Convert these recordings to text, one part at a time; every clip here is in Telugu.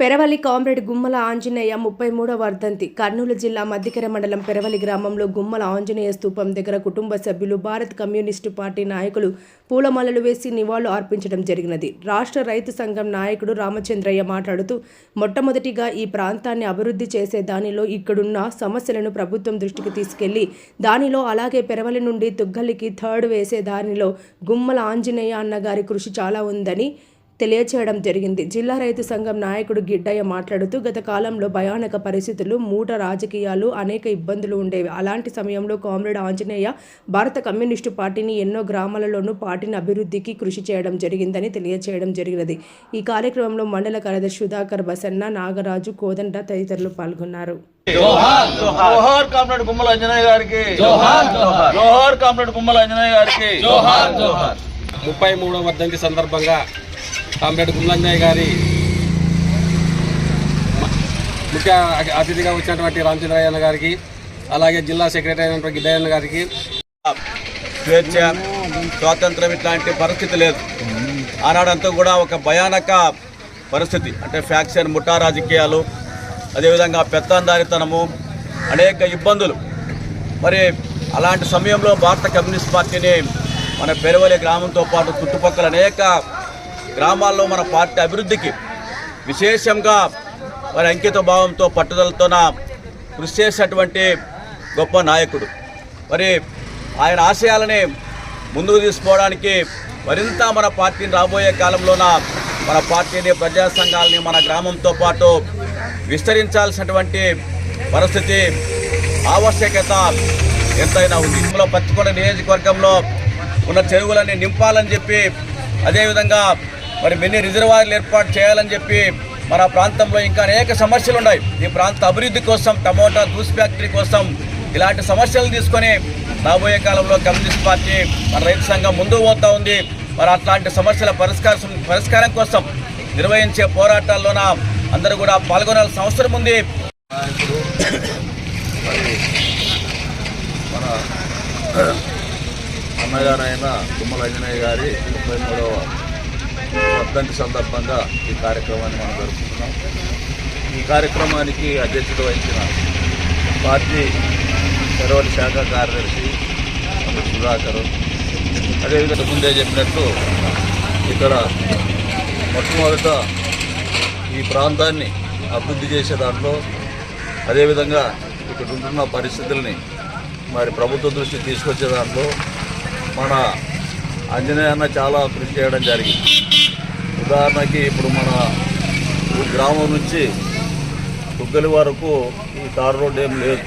పెరవలి కామ్రేడ్ గుమ్మల ఆంజనేయ ముప్పై మూడవ వర్ధంతి. కర్నూలు జిల్లా మద్దికెర మండలం పెరవలి గ్రామంలో గుమ్మల ఆంజనేయ స్థూపం దగ్గర కుటుంబ సభ్యులు భారత్ కమ్యూనిస్టు పార్టీ నాయకులు పూలమాలలు వేసి నివాళులు అర్పించడం జరిగినది. రాష్ట్ర రైతు సంఘం నాయకుడు రామచంద్రయ్య మాట్లాడుతూ మొట్టమొదటిగా ఈ ప్రాంతాన్ని అభివృద్ధి చేసే దానిలో ఇక్కడున్న సమస్యలను ప్రభుత్వం దృష్టికి తీసుకెళ్ళి దానిలో అలాగే పెరవలి నుండి తుగ్గలికి థర్డ్ వేసే దానిలో గుమ్మల ఆంజనేయ అన్నగారి కృషి చాలా ఉందని తెలియచేయడం జరిగింది. జిల్లా రైతు సంఘం నాయకుడు గిడ్డయ్య మాట్లాడుతూ గత కాలంలో భయానక పరిస్థితులు మూట రాజకీయాలు అనేక ఇబ్బందులు ఉండేవి. అలాంటి సమయంలో కామ్రేడ్ ఆంజనేయ భారత కమ్యూనిస్టు పార్టీని ఎన్నో గ్రామాలలోనూ పార్టీని అభివృద్ధికి కృషి చేయడం జరిగిందని తెలియచేయడం జరిగినది. ఈ కార్యక్రమంలో మండల కార్యదర్శి సుధాకర్ బసన్న నాగరాజు కోదండ తదితరులు పాల్గొన్నారు. జోహార్ జోహార్. కామ్రేడ్ గుమ్మల అంజనేయ గారికి. జోహార్ జోహార్. జోహార్ కామ్రేడ్ గుమ్మల అంజనేయ గారికి. జోహార్ జోహార్. ముప్పై మూడవ వర్ధంతి సందర్భంగా కామ్రేడ్ గుమ్లంజయ్య గారి ముఖ్య అతిథిగా వచ్చినటువంటి రామచంద్రయ్య గారికి అలాగే జిల్లా సెక్రటరీ అయినటువంటి గిడ్డయ్య గారికి. స్వేచ్ఛ స్వాతంత్రం ఇట్లాంటి పరిస్థితి లేదు. ఆనాడంతా కూడా ఒక భయానక పరిస్థితి. అంటే ఫ్యాక్షన్ ముఠా రాజకీయాలు అదేవిధంగా పెత్తందారితనము అనేక ఇబ్బందులు. మరి అలాంటి సమయంలో భారత కమ్యూనిస్ట్ పార్టీని మన పెరవలి గ్రామంతో పాటు చుట్టుపక్కల అనేక గ్రామాల్లో మన పార్టీ అభివృద్ధికి విశేషంగా మరి అంకిత భావంతో పట్టుదలతోన కృషి చేసినటువంటి గొప్ప నాయకుడు. మరి ఆయన ఆశయాలని ముందుకు తీసుకోవడానికి మరింత మన పార్టీని రాబోయే కాలంలోన మన పార్టీని ప్రజా సంఘాలని మన గ్రామంతో పాటు విస్తరించాల్సినటువంటి పరిస్థితి ఆవశ్యకత ఎంతైనా ఉంది. ఇందులో పచ్చికొండ నియోజకవర్గంలో ఉన్న చెరువులని నింపాలని చెప్పి అదేవిధంగా మరి మిన్ని రిజర్వాయర్లు ఏర్పాటు చేయాలని చెప్పి మన ప్రాంతంలో ఇంకా అనేక సమస్యలు ఉన్నాయి. ఈ ప్రాంత అభివృద్ధి కోసం టమోటా జ్యూస్ ఫ్యాక్టరీ కోసం ఇలాంటి సమస్యలు తీసుకొని రాబోయే కాలంలో కమ్యూనిస్ట్ పార్టీ మన రైతు సంఘం ముందుకు పోతూ ఉంది. మరి అట్లాంటి సమస్యల పరిష్కారం పరిష్కారం కోసం నిర్వహించే పోరాటాల్లోన అందరూ కూడా పాల్గొనాల్సిన అవసరం ఉంది. మన అన్నగారైన తుమ్మల అంజనయ్య గారి ముప్పై మూడవ వర్ధంతి సందర్భంగా ఈ కార్యక్రమాన్ని మనం జరుపుకుంటున్నాం. ఈ కార్యక్రమానికి అధ్యక్షత వహించిన పార్టీ పెరవలి శాఖ కార్యదర్శి సుధాకర్. అదేవిధంగా ముందే చెప్పినట్టు ఇక్కడ మొట్టమొదట ఈ ప్రాంతాన్ని అభివృద్ధి చేసే దాంట్లో అదేవిధంగా ఇక్కడ ఉంటున్న పరిస్థితుల్ని మరి ప్రభుత్వ దృష్టికి తీసుకొచ్చే దాంట్లో మన ఆంజనేయ అన్న చాలా కృషి చేయడం జరిగింది. ఉదాహరణకి ఇప్పుడు మన గ్రామం నుంచి దుగ్గలి వరకు ఈ తార్ రోడ్డు ఏం లేదు.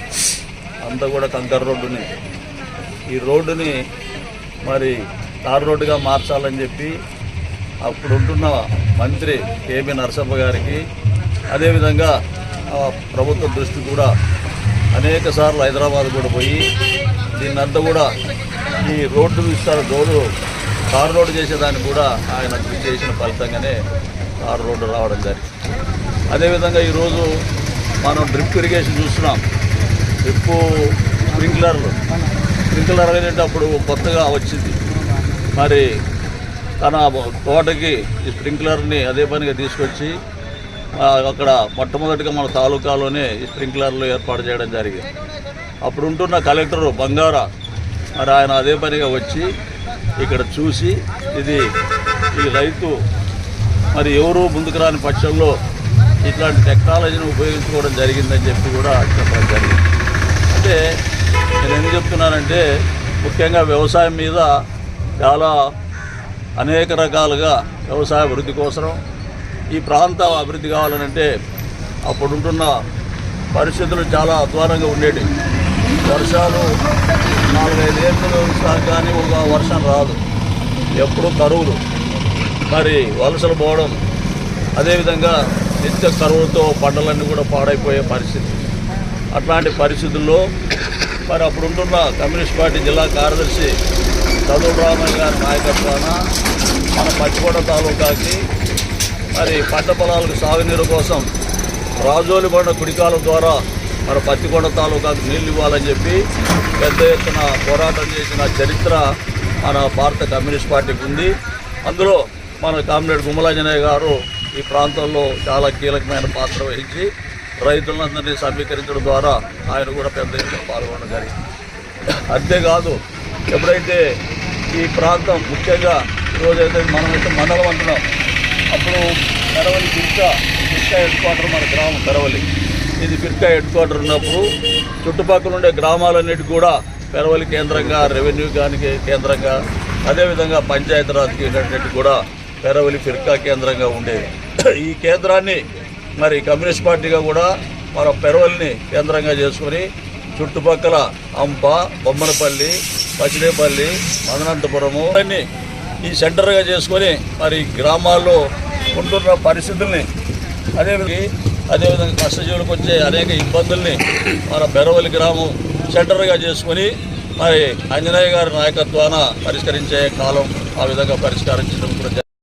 అంతా కూడా కంకర్ రోడ్డుని. ఈ రోడ్డుని మరి తార్ రోడ్డుగా మార్చాలని చెప్పి అప్పుడు ఉంటున్న మంత్రి కేబి నరసప్ప గారికి అదేవిధంగా ఆ ప్రభుత్వ దృష్టి కూడా అనేక సార్లు హైదరాబాద్ కూడా పోయి దీన్నంతా కూడా ఈ రోడ్డు విస్తార రోడ్డు తారు రోడ్డు చేసేదాన్ని కూడా ఆయన కృషి చేసిన ఫలితంగానే తారు రోడ్డు రావడం జరిగింది. అదేవిధంగా ఈరోజు మనం డ్రిప్ ఇరిగేషన్ చూస్తున్నాం. డ్రిప్ స్ప్రింక్లర్లు. స్ప్రింక్లర్ అనేటప్పుడు కొత్తగా వచ్చింది. మరి తన తోటకి ఈ స్ప్రింక్లర్ని అదే పనిగా తీసుకొచ్చి అక్కడ మొట్టమొదటిగా మన తాలూకాలోనే ఈ స్ప్రింక్లర్లు ఏర్పాటు చేయడం జరిగింది. అప్పుడు ఉంటున్న కలెక్టరు బంగారా మరి ఆయన అదే పనిగా వచ్చి ఇక్కడ చూసి ఇది ఈ రైతు మరి ఎవరూ ముందుకు రాని పక్షంలో ఇట్లాంటి టెక్నాలజీని ఉపయోగించుకోవడం జరిగిందని చెప్పి కూడా చెప్పడం జరిగింది. అంటే నేను ఎందుకు చెప్తున్నానంటే ముఖ్యంగా వ్యవసాయం మీద చాలా అనేక రకాలుగా వ్యవసాయ అభివృద్ధి కోసం ఈ ప్రాంత అభివృద్ధి కావాలనంటే అప్పుడు ఉంటున్న పరిస్థితులు చాలా అధ్వానంగా ఉండేవి వర్షాలు నాలుగైదు ఏళ్ళు కానీ ఒక వర్షం రాదు. ఎప్పుడు కరువులు. మరి వలసలు పోవడం అదేవిధంగా నిత్య కరువులతో పంటలన్నీ కూడా పాడైపోయే పరిస్థితి. అట్లాంటి పరిస్థితుల్లో మరి అప్పుడుంటున్న కమ్యూనిస్ట్ పార్టీ జిల్లా కార్యదర్శి చదువు రామయ్య గారి నాయకత్వాన మన పచ్చికోట తాలూకాకి మరి పంట పొలాలకు సాగునీరు కోసం రాజోలిబండ కుడికాల ద్వారా మన పత్తికొండ తాలూకాకు నీళ్ళు ఇవ్వాలని చెప్పి పెద్ద ఎత్తున పోరాటం చేసిన చరిత్ర మన భారత కమ్యూనిస్ట్ పార్టీకి ఉంది. అందులో మన కామ్రేడ్ గుమ్మలాంజనేయ గారు ఈ ప్రాంతంలో చాలా కీలకమైన పాత్ర వహించి రైతులందరినీ సమీకరించడం ద్వారా ఆయన కూడా పెద్ద ఎత్తున పాల్గొనడం జరిగింది. అంతేకాదు ఎప్పుడైతే ఈ ప్రాంతం ముఖ్యంగా ఈరోజైతే మనమైతే మండలం అంటున్నాం అప్పుడు తెరవలి దిశ దిశ హెడ్ క్వార్టర్ మన గ్రామం తెరవలి ఇది ఫిర్కా హెడ్ క్వార్టర్ ఉన్నప్పుడు చుట్టుపక్కల ఉండే గ్రామాలన్నిటి కూడా పెరవలి కేంద్రంగా రెవెన్యూ కానీ కేంద్రంగా అదేవిధంగా పంచాయతీరాజ్కి అన్నిటి కూడా పెరవలి ఫిర్కా కేంద్రంగా ఉండేది ఈ కేంద్రాన్ని మరి కమ్యూనిస్ట్ పార్టీగా కూడా మన పెరవలిని కేంద్రంగా చేసుకొని చుట్టుపక్కల అంప బొమ్మనపల్లి పచ్చినేపల్లి మదనంతపురము అన్ని ఈ సెంటర్గా చేసుకొని మరి గ్రామాల్లో ఉంటున్న పరిస్థితుల్ని అదేవిధంగా అదేవిధంగా కష్టజీవులకు వచ్చే అనేక ఇబ్బందుల్ని మన బెరవలి గ్రామం సెంటర్గా చేసుకొని మరి ఆంజనేయ గారి నాయకత్వాన పరిష్కరించే కాలం ఆ విధంగా పరిష్కరించడం కూడా